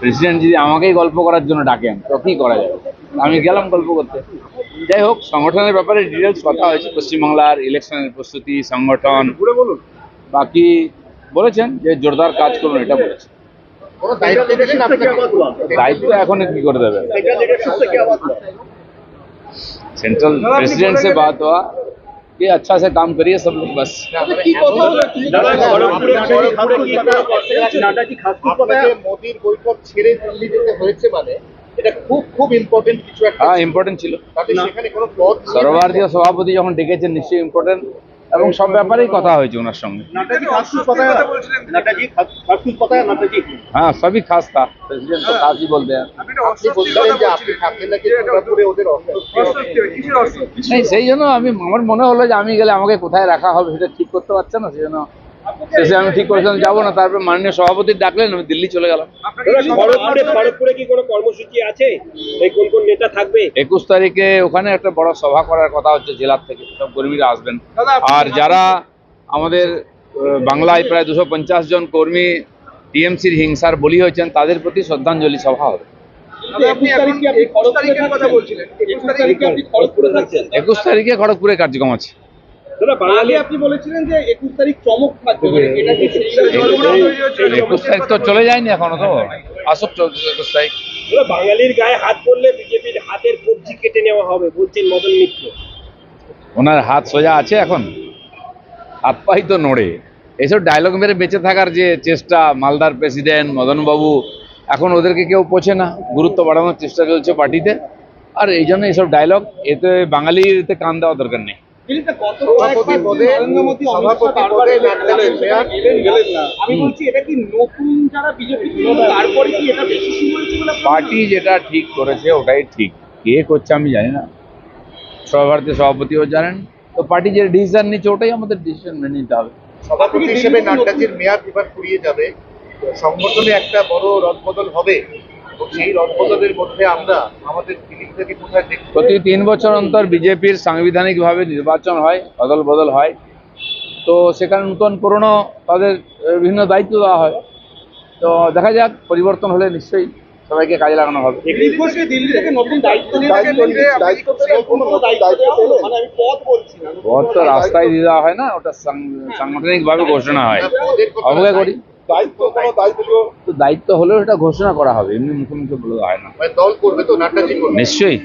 President যদি আমাকেই গল্প করার জন্য ডাকেন তো কি করা যাবে? আমি গেলাম গল্প করতে। যাই হোক সংগঠনের ব্যাপারে ডিটেলস কথা হয়েছে। পশ্চিমবাংলার ইলেকশনের প্রস্তুতি সংগঠন বাকি বলেছেন যে জোরদার কাজ করুন এটা বলেছেন। দায়িত্ব এখন কি করে দেবেন সেন্ট্রাল প্রেসিডেন্ট বাদ হওয়া कि अच्छा से काम करिए सब लोग बस কি কথা হলো আপনাকে মোদির বৈঠক ছেড়ে দিল্লি যেতে হয়েছে মানে এটা খুব খুব ইম্পর্টেন্ট কিছু একটা হ্যাঁ ইম্পর্টেন্ট ছিল তাতে সেখানে কোনো পদ নেই। সর্বভারতীয় সভাপতি যখন ডেকেছেন নিশ্চয়ই ইম্পর্টেন্ট এবং সব ব্যাপারেই কথা হয়েছে ওনার সঙ্গে। হ্যাঁ সবই খাস্তা খাসই সেই জন্য আমি আমার মনে হলো যে আমি গেলে আমাকে কোথায় রাখা হবে সেটা ঠিক করতে পারছে না সেই জন্য শেষে আমি ঠিক করেছিলাম যাব না। তারপরে মাননীয় সভাপতি ডাকলেন আমি দিল্লি চলে গেলাম। খড়গপুরে খড়গপুরে কি কোনো কর্মসূচি আছে? এই কোন কোন নেতা থাকবে? একুশ তারিখে ওখানে একটা বড় সভা করার কথা হচ্ছে জেলার থেকে সব কর্মীরা আসবেন। আর যারা আমাদের বাংলায় প্রায় দুশো পঞ্চাশ জন কর্মী টিএমসির হিংসার বলি হয়েছেন তাদের প্রতি শ্রদ্ধাঞ্জলি সভা হবে। একুশ তারিখে খড়গপুরে কার্যক্রম আছে। আপনি বলেছিলেন যে একুশ তারিখ চমক থাকবে একুশ তারিখ তো চলে যায়নি এখনও তো। আসুক একুশ তারিখ। বাঙালির গায়ে হাত পড়লে বিজেপির হাতের কবজি কেটে নেওয়া হবে বলছেন মদন মিত্র। ওনার হাত সোজা আছে এখন। হাত পাই তো নড়ে। এইসব ডায়লগ মেরে বেঁচে থাকার যে চেষ্টা মালদার প্রেসিডেন্ট মদনবাবু এখন ওদেরকে কেউ পোছে না। গুরুত্ব বাড়ানোর চেষ্টা চলছে পার্টিতে। আর এই জন্য এইসব ডায়লগ এতে বাঙালির এতে কান দেওয়া দরকার নেই। সভাপতি পদে সভাপতি পদে নাড্ডাকে মেয়র গেলেন না। আমি বলছি এটা কি নতুন যারা বিজেপি তারপরে কি এটা বেশি শুরু হয়েছে বলে আপনার পার্টি যেটা ঠিক করেছে ওটাই ঠিক। কে করছে আমি জানি না। সর্বভারতীয় সভাপতিও জানেন। তো পার্টি যে ডিসিশন নিচ্ছে ওটাই আমাদের ডিসিশন মেনে নিতে হবে। সভাপতি হিসেবে নাড্ডাজির মেয়াদ এবার ফুরিয়ে যাবে। সংগঠনে একটা বড় রদবদল হবে। সেই রদবদলের মধ্যে আমরা আমাদের ফিলিংটাকে কোথায় দেখব প্রতি তিন বছর অন্তর বিজেপির সাংবিধানিকভাবে নির্বাচন হয় অদল বদল হয়। তো সেখানে নূতন পুরনো তাদের বিভিন্ন দায়িত্ব দেওয়া হয়। তো দেখা যাক পরিবর্তন হলে নিশ্চয়ই সবাইকে কাজে লাগানো হবে? মানে পদ ভোট তো রাস্তায় দিয়ে দেওয়া হয় না ওটা সাং- সাংগঠনিকভাবে ঘোষণা হয়। অবজ্ঞা করি। দায়িত্ব কোনো দায়িত্ব তো দায়িত্ব হলেও এটা ঘোষণা করা হবে এমনি মুখে মুখে বলে হয় না। মানে দল করবে তো করবে? নিশ্চয়ই।